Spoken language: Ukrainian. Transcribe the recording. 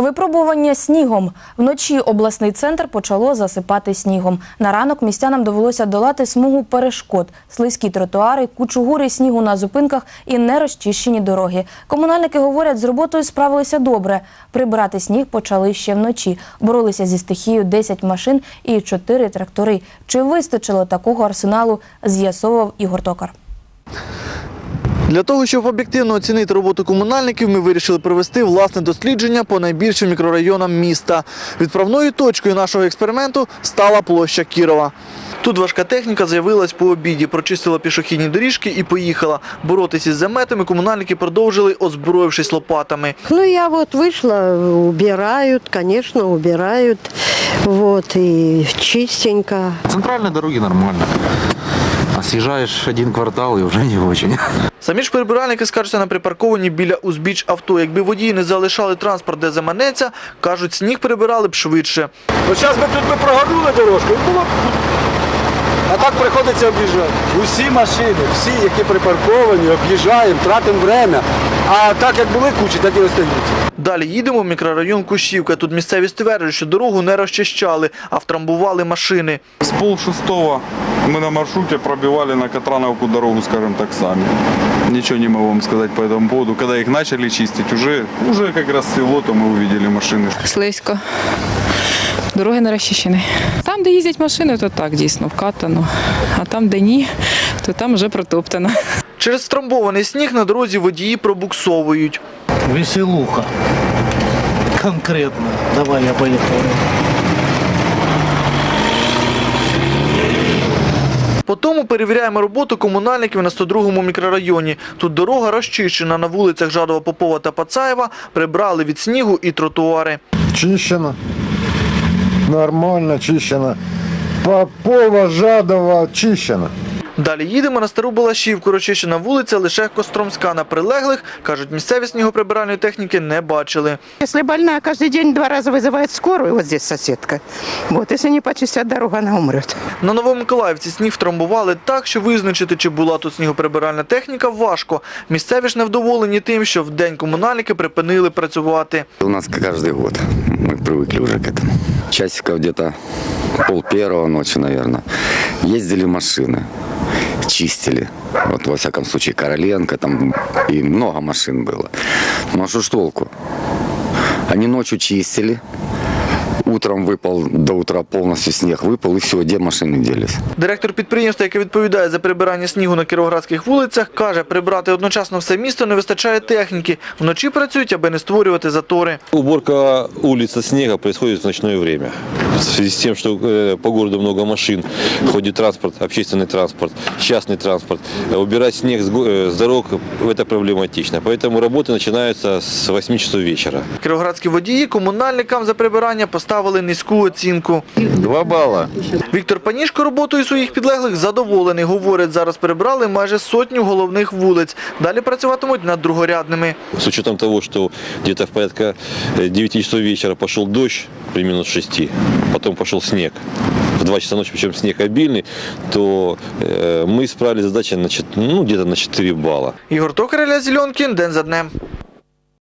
Випробування снігом. Вночі обласний центр почало засипати снігом. На ранок містянам довелося долати смугу перешкод, слизькі тротуари, кучугури снігу на зупинках і нерозчищені дороги. Комунальники говорять, з роботою справилися добре. Прибирати сніг почали ще вночі. Боролися зі стихією 10 машин і 4 трактори. Чи вистачило такого арсеналу, з'ясовував Ігор Токар. Для того, щоб об'єктивно оцінити роботу комунальників, ми вирішили провести власне дослідження по найбільшим мікрорайонам міста. Відправною точкою нашого експерименту стала площа Кірова. Тут важка техніка з'явилась по обіді, прочистила пішохідні доріжки і поїхала. Боротися із заметами комунальники продовжили, озброївшись лопатами. Ну, я вот вышла, убирают, конечно, убирают. Вот, и чистенько. Центральные дороги нормально. А съезжаешь один квартал і вже не очень. Самі ж прибиральники скаржаться на припарковані біля узбіч авто. Якби водії не залишали транспорт, де заманеться, кажуть, сніг прибирали б швидше. Зараз ми тут би прогорнули дорожку, і було б. А так приходиться об'їжджати. Усі машини, всі, які припарковані, об'їжджаємо, тратимо время. А так як були кучі, так і остаються. Далі їдемо в мікрорайон Кущівка. Тут місцеві стверджують, що дорогу не розчищали, а втрамбували машини. С полшестого мы на маршруте пробивали на Катрановку дорогу, скажем так, сами. Ничего не могу вам сказать по этому поводу. Когда их начали чистить, уже, уже как раз село, то мы увидели машины. Слизько. Дороги не розчищені. Там, де їздять машини, то так дійсно вкатано. А там, де ні, то там вже протоптано. Через втрамбований сніг на дорозі водії пробуксовують. Веселуха. Конкретно. Давай, я поехал. По тому перевіряємо роботу комунальників на 102-му мікрорайоні. Тут дорога розчищена на вулицях Жадова, Попова та Пацаєва, прибрали від снігу і тротуари. Чищено. Нормально чищено. Попова, Жадова, чищено. Далі їдемо на стару Балашівку. Розчищена вулиця лише Костромська. На прилеглих, кажуть, місцеві снігоприбиральної техніки не бачили. Если больная каждый день два раза вызывает скорую, вот здесь соседка, вот, если не почистят дорогу, она умрет. На Новомиколаївці сніг втрамбували так, що визначити, чи була тут снігоприбиральна техніка, важко. Місцеві ж невдоволені тим, що в день комунальники припинили працювати. У нас каждый год. Мы привыкли уже к этому. Часиков где-то пол первого ночи, наверное. Ездили машины, чистили. Вот, во всяком случае, Короленко, там и много машин было. Ну а что ж толку? Они ночью чистили, утром выпал, до утра полностью снег выпал, и все, где машины делись? Директор підприємства, яке відповідає за прибирання снігу на кіровоградських вулицях, каже, прибрати одночасно все місто не вистачає техніки. Вночі працюють, аби не створювати затори. Уборка улиц от снега происходит в ночное время. В связи с тем, что э, по городу много машин, ходит транспорт, общественный транспорт, частный транспорт. Э, Убирать снег с го- э, с дорог – это проблематично. Поэтому работы начинаются с 8 часов вечера. Кіровоградські водії комунальникам за прибирання поставили низьку оцінку. Два балла. Віктор Панішко роботою своїх підлеглих задоволений. Говорить, зараз прибрали майже сотню головних вулиць. Далі працюватимуть над другорядними. С учетом того, что где-то в порядка э, 9 часов вечера пошел дождь, при минус 6, потом пошел снег. В 2 часа ночи, причем снег обильный, то э, мы справили задачи на, чет- ну, где-то на 4 балла. Ігор Токар, Ілля Зеленкін, день за днем.